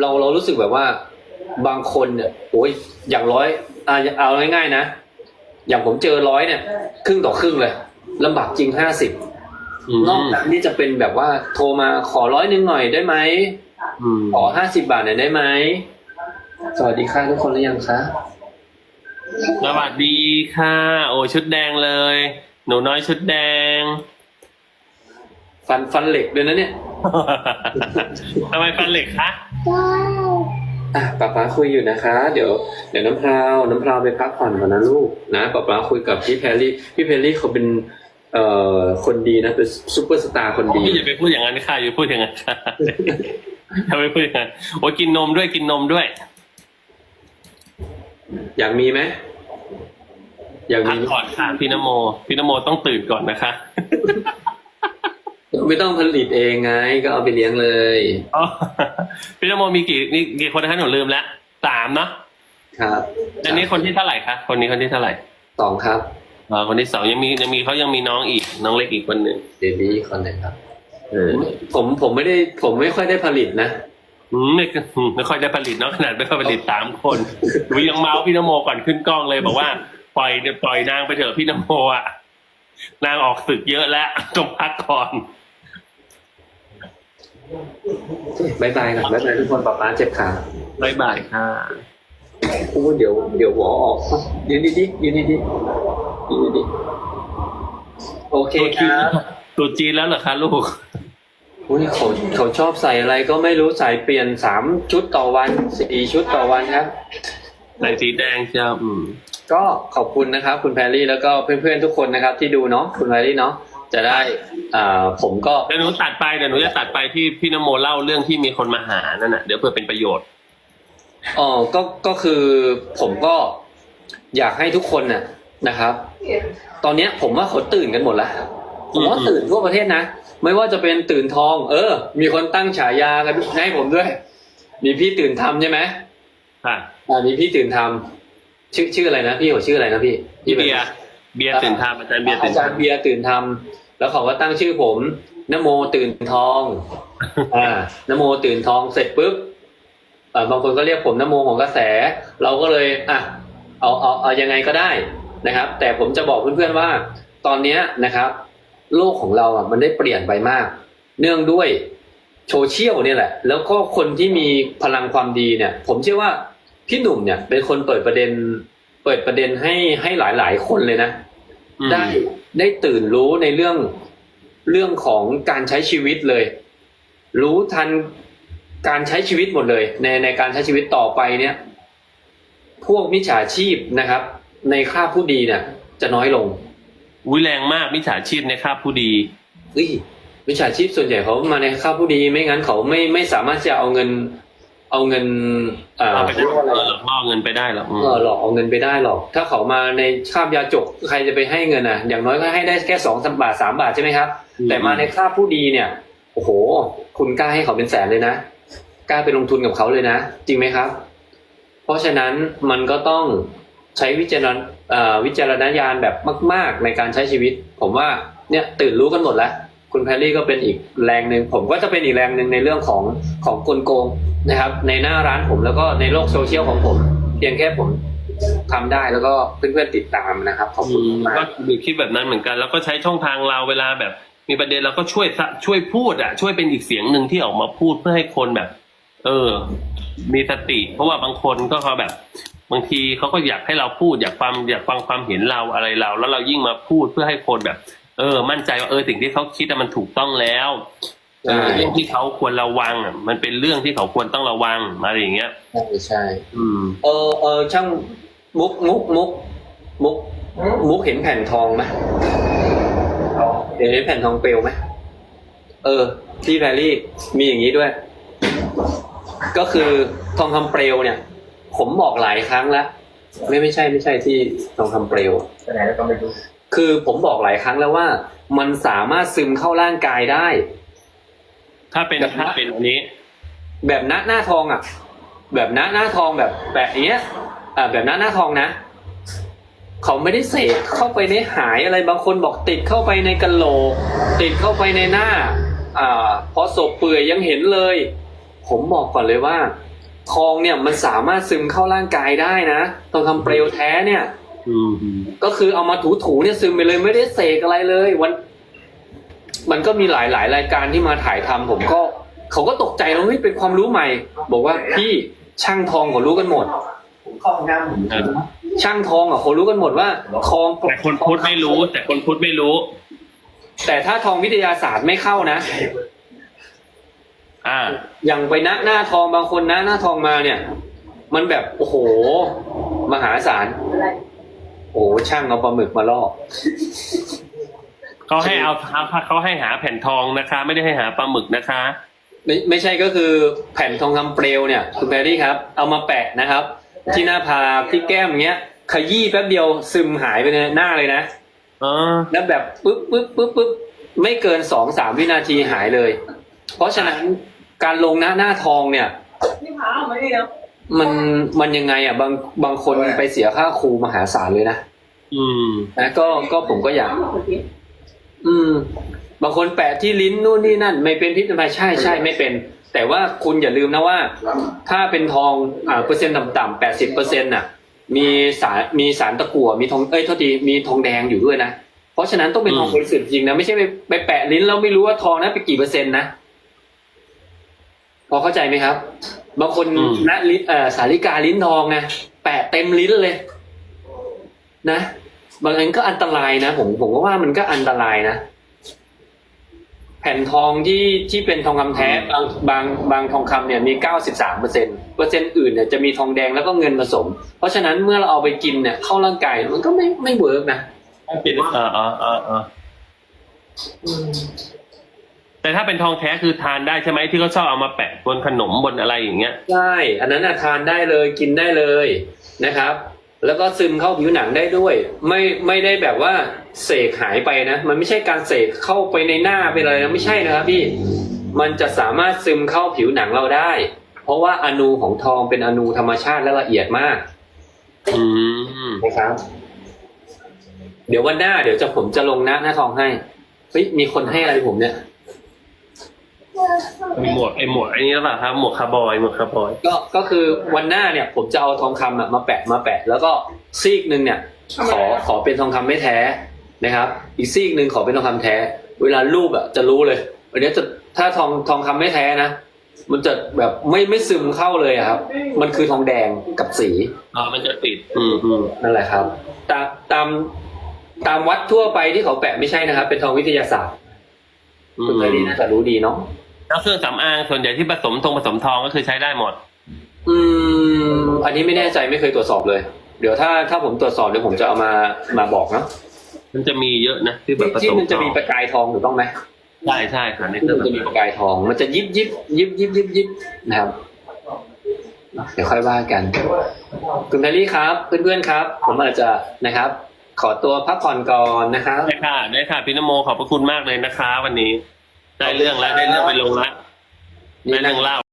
เราเรารู้สึกแบบว่า บางคนเนี่ยโอ้ยอย่างร้อยอ่าเอาง่ายๆนะอย่างผมเจอร้อยเนี่ย ครึ่งต่อครึ่งเลยลำบากจริงห้าสิบอืมนอกจากที่จะเป็นแบบว่าโทรมาขอร้อยหนึงหน่อยได้ไหมอืมขอห้าสิบาทหน่อยได้ไหมสวัสดีค่ะทุกคนหรือยังคะสวัสดีค่ะ โอ้ชุดแดงเลย หนูน้อยชุดแดง ฟันฟันเหล็กด้วยนะเนี่ยทำไมฟันเหล็กคะอะป๊าป๊าคุยอยู่นะคะ เดี๋ยวเดี๋ยวน้ำพราวน้ำพราวไปพักผ่อนก่อนนะลูกนะป๊าป๊าคุยกับพี่แพรรี่พี่แพรรี่เขาเป็นเอ่อคนดีนะเป็นซูเปอร์สตาร์คนดีพี่อย่าไปพูดอย่างนั้นค่ะอย่าพูดอย่างนั้นค่ะอย่าไปพูดอย่างนั้นโอ้ยกินนมด้วยกินนมด้วย อยากมีไหมอยากพัมีกก่อนค่ะพี่นโม พี่นโมต้องตื่นก่อนนะคะ ไม่ต้องผลิตเองไง ก็เอาไปเลี้ยงเลยอ๋อพี่นโมมีกี่นี่กี่คนนะคะหนูลืมแล้วสามเนาะครับอันนี้คนที่เท่าไหร่คะคนนี้คนที่เท่าไหร่สองครับอ๋อคนที่สองยังมียังมีเขายังมีน้องอีกน้องเล็กอีกคนหนึ่งเบบี้คนไหนครับเออผมผมไม่ได้ผมไม่ค่อยได้ผลิตนะอืมไม่อืมไม่ค่อยได้ผลิตเนาะขนาดไม่ค่อยผลิตสามคนวิยังเมาส์พี่นโมก่อนขึ้นกล้องเลยบอกว่าปล่อยปล่อยนางไปเถอะพี่นโมอะนางออกศึกเยอะแล้วจงพักก่อน บายบายก่อนบายบายทุกคนป๊าป๊าเจ็บขาบายบายค่ะโอ้เดี๋ยวเดี๋ยวหัวออกยืนดีๆยืนดีๆยืนดีๆโอเคครับตัวจีนแล้วเหรอคะลูกอุ้ยเขาเขาชอบใส่อะไรก็ไม่รู้ใส่เปลี่ยนสามชุดต่อวันสี่ชุดต่อวันครับใส่สีแดงเชียวอืมก็ขอบคุณนะครับ คุณแพรรี่แล้วก็เพื่อนๆทุกคนนะครับ ที่ดูเนาะคุณแพรรี่เนาะ จะได้อ่าผมก็เดี๋ยวหนูตัดไปเดี๋ยวหนูจะตัดไปที่พี่นโมเล่าเรื่องที่มีคนมาหานั่นน่ะเดี๋ยวเพื่อเป็นประโยชน์อ๋อก็ก็คือผมก็อยากให้ทุกคนน่ะนะครับ ตอนเนี้ยผมว่าเขาตื่นกันหมดแล้วผมว่าอืมตื่นทั่วประเทศนะไม่ว่าจะเป็นตื่นทอง เออ มีคนตั้งฉายากันให้ผมด้วย มีพี่ตื่นทำใช่ไหมค่ะอ่ามีพี่ตื่นทำชื่อชื่ออะไรนะพี่เขาชื่ออะไรนะพี่พี่เบียร์เบียร์ตื่นทำอาจารย์เบียร์ตื่อานจารย์ทำเบียร์ตื่นทำ แล้วเขาก็ตั้งชื่อผมนโมตื่นทอง อ่านโมตื่นทองเสร็จปุ๊บอ่าบางคนก็เรียกผมนโมของกระแส เราก็เลยอะเอาเอาเอายังไงก็ได้นะครับ แต่ผมจะบอกเพื่อนๆว่า ตอนเนี้ยนะครับ โลกของเราอะมันได้เปลี่ยนไปมาก เนื่องด้วยโซเชียลเนี่ยแหละ แล้วก็คนที่มีพลังความดีเนี่ย ผมเชื่อว่าพี่หนุ่มเนี่ย เป็นคนเปิดประเด็น เปิดประเด็นให้ให้หลายๆคนเลยนะอืมได้ ได้ตื่นรู้ในเรื่องเรื่องของการใช้ชีวิตเลย รู้ทันการใช้ชีวิตหมดเลย ในในการใช้ชีวิตต่อไปเนี่ย พวกมิจฉาชีพนะครับ ในค่าบผู้ดีเนี่ยจะน้อยลงอุ้ยแรงมากมิจฉาชีพในคาบผู้ดีเฮ้ยมิจฉาชีพส่วนใหญ่เขามาในค่าบผู้ดี ไม่งั้นเขาไม่ไม่สามารถจะเอาเงิน เอาเงินอ่าเอาไปได้เรียกว่าอะไรเออหลอกล่อเงินไปได้หรอกอืมเออหลอกเอาเงินไปได้หรอก ถ้าเขามาในคาบยาจกใครจะไปให้เงินอะ อย่างน้อยก็ให้ได้แค่สองสามบาทสามบาทใช่ไหมครับ แต่มาในค่าบผู้ดีเนี่ย โอ้โห คุณกล้าให้เขาเป็นแสนเลยนะกล้าไปลงทุนกับเขาเลยนะ จริงไหมครับ เพราะฉะนั้นมันก็ต้องใช้วิจารณเอ่อวิจารณญาณแบบมาก ๆ ในการใช้ชีวิต ผมว่าเนี่ยตื่นรู้กันหมดแล้ว คุณแพรรี่ก็เป็นอีกแรงหนึ่งผมก็จะเป็นอีกแรงหนึ่งในเรื่องของของกลโกง นะครับ ในหน้าร้านผมแล้วก็ในโลกโซเชียลของผม เพียงแค่ผมทำได้แล้วก็เพื่อนๆติดตามนะครับขอบคุณมากก็ดูคิดแบบนั้นเหมือนกัน แล้วก็ใช้ช่องทางเราเวลาแบบ มีประเด็นเราก็ช่วยสะช่วยพูดอะช่วยเป็นอีกเสียงหนึ่งที่ออกมาพูดเพื่อให้คนแบบ เออ มีสติ เพราะว่าบางคนก็เขาแบบ บางทีเขาก็อยากให้เราพูดอยากฟังอยากฟังความเห็นเราอะไรเรา แล้วเรายิ่งมาพูดเพื่อให้คนแบบ เออ มั่นใจว่าเออสิ่งที่เขาคิดอะมันถูกต้องแล้ว เออใช่เรื่องที่เขาควรระวังอะมันเป็นเรื่องที่เขาควรต้องระวังอะไรอย่างเงี้ยใช่ใช่อืมเออเออช่างมุกมุกมุกมุกมุกเห็นแผ่นทองไหมเห็นแผ่นทองเปลวไหมเออ ที่แพรรี่มีอย่างนี้ด้วย ก็คือทองคำเปลวเนี่ย ผมบอกหลายครั้งแล้วไม่ไม่ใช่ไม่ใช่ที่ทองคำเปลวไปไหนแล้วก็ไม่รู้คือผมบอกหลายครั้งแล้วว่า มันสามารถซึมเข้าร่างกายได้ ถ้าเป็นแบบถ้าเป็นอันนี้ แบบหน้าหน้าทองอะ แบบหน้าหน้าทองแบบแบบเนี้ยอ่าแบบหน้าหน้าทองนะเขาไม่ได้เสกเข้าไปในหายอะไรบางคนบอกติดเข้าไปในกะโหลก ติดเข้าไปในหน้า อ่าพอศพเปื่อยยังเห็นเลย ผมบอกก่อนเลยว่า ทองเนี่ยมันสามารถซึมเข้าร่างกายได้นะทองคำเปลวแท้เนี่ยอืมอืมก็คือเอามาถูๆเนี่ยซึมไปเลยไม่ได้เสกอะไรเลย วัน มันก็มีหลายหลายๆรายการที่มาถ่ายทำผมก็เขาก็ตกใจแล้วเฮ้ยเป็นความรู้ใหม่ บอกว่าพี่ช่างทองเขารู้กันหมดผมข้องน้ำผมช่างทองอะเขารู้กันหมดว่าทองแต่คนพุทธไม่รู้ แต่คนพุทธไม่รู้ แต่ถ้าทองวิทยาศาสตร์ไม่เข้านะอ่า อย่างไปนะหน้าทองบางคนนะหน้าทองมาเนี่ย มันแบบโอ้โห มหาศาลโอ้โหช่างเอาปลาหมึกมาล่อ เขาให้เอาเขาให้หาแผ่นทองนะคะ ไม่ได้ให้หาปลาหมึกนะคะ ไม่ไม่ใช่ก็คือแผ่นทองคำเปลวเนี่ยคุณแพรรี่ครับ เอามาแปะนะครับ ที่หน้าผากที่แก้มอย่างเงี้ย ขยี้แป๊บเดียวซึมหายไปในหน้าเลยนะเออแล้วแบบปึ๊บปึ๊บปึ๊บปึ๊บไม่เกินสองสามวินาทีหายเลย เพราะฉะนั้นการลงหน้าหน้าทองเนี่ยนี่พาออกมาดิเนาะมันมันยังไงอะบางบางคนไปเสียค่าครูมหาศาลเลยนะ อืมนะก็ก็ผมก็อยาก อืม บางคนแปะที่ลิ้นนู่นนี่นั่น ไม่เป็นพิษทำไมใช่ใช่ไม่เป็น แต่ว่าคุณอย่าลืมนะว่า ถ้าเป็นทองอ่าเปอร์เซ็นต์ต่ำๆแปดสิบเปอร์เซ็นต์น่ะ มีสารมีสารตะกั่วมีทองเอ้ยโทษทีมีทองแดงอยู่ด้วยนะเพราะฉะนั้นต้องเป็นทองอืมบริสุทธิ์จริงนะไม่ใช่ไปไปแปะลิ้นแล้วไม่รู้ว่าทองนั้นไปกี่เปอร์เซ็นต์นะพอเข้าใจไหมครับบางคนณลิ้นเอ่อสาริกาลิ้นทองนะแปะเต็มลิ้นเลย นะ บางอันก็อันตรายนะผมผมก็ว่ามันก็อันตรายนะ แผ่นทองที่ที่เป็นทองคำแท้บางบางบางทองคำเนี่ยมีเก้าสิบสามเปอร์เซ็นเปอร์เซ็นต์อื่นเนี่ยจะมีทองแดงแล้วก็เงินผสม เพราะฉะนั้นเมื่อเราเอาไปกินเนี่ย เข้าร่างกายมันก็ไม่ไม่เวิร์กนะเป็นเออเออเออเออแต่ถ้าเป็นทองแท้คือทานได้ใช่ไหมที่เขาชอบเอามาแปะบนขนมบนอะไรอย่างเงี้ยใช่อันนั้นน่ะทานได้เลยกินได้เลยนะครับ แล้วก็ซึมเข้าผิวหนังได้ด้วย ไม่ไม่ได้แบบว่าเสกหายไปนะ มันไม่ใช่การเสกเข้าไปในหน้าไปอะไรนะไม่ใช่นะครับพี่มันจะสามารถซึมเข้าผิวหนังเราได้ เพราะว่าอนูของทองเป็นอนูธรรมชาติและละเอียดมากอืมนะครับ เดี๋ยววันหน้าเดี๋ยวจะผมจะลงหน้าหน้าทองให้เฮ้ยมีคนให้อะไรผมเนี่ย มีหมวกไอหมวกไอนี้หรือเปล่าครับหมวกคาร์บอยหมวกคาร์บอยก็ก็คือวันหน้าเนี่ยผมจะเอาทองคำอะมาแปะมาแปะ แล้วก็ซีกหนึ่งเนี่ย ขอขอเป็นทองคำไม่แท้นะครับ อีกซีกหนึ่งขอเป็นทองคำแท้ เวลารูปอะจะรู้เลยอันนี้จะถ้าทองทองคำไม่แท้นะ มันจะแบบไม่ไม่ซึมเข้าเลยอะครับ มันคือทองแดงกับสี อ๋อมันจะติด อืมอืมนั่นแหละครับ ตามตามตามวัดทั่วไปที่เขาแปะไม่ใช่นะครับ เป็นทองวิทยาศาสตร์อืคุณมเคยดีน่าจะรู้ดีเนาะ แล้วเครื่องสำอางส่วนใหญ่ที่ผสมทองผสมทองก็คือใช้ได้หมด อืม อันนี้ไม่แน่ใจไม่เคยตรวจสอบเลย เดี๋ยวถ้าถ้าผมตรวจสอบเดี๋ยวผมจะเอามามาบอกเนาะมันจะมีเยอะนะที่แบบผที่สมมันจะมีทองประกายทองถูกต้องไหมใช่ใช่ค่ะในที่เครื่องมันจะมีสำปอางระกายทอง มันจะยิบยิบยิบยิบยิบยิบนะครับ เดี๋ยวค่อยว่ากัน คุณแพรรี่ครับ เพื่อนๆครับ ผมอาจจะนะครับ ขอตัวพักผ่อนก่อนนะครับ ได้ค่ะได้ค่ะพี่นโมขอบพระคุณมากเลยนะคะ วันนี้ ได้เรื่องแล้วได้เรื่องไปลงแล้วได้เรื่องเล่า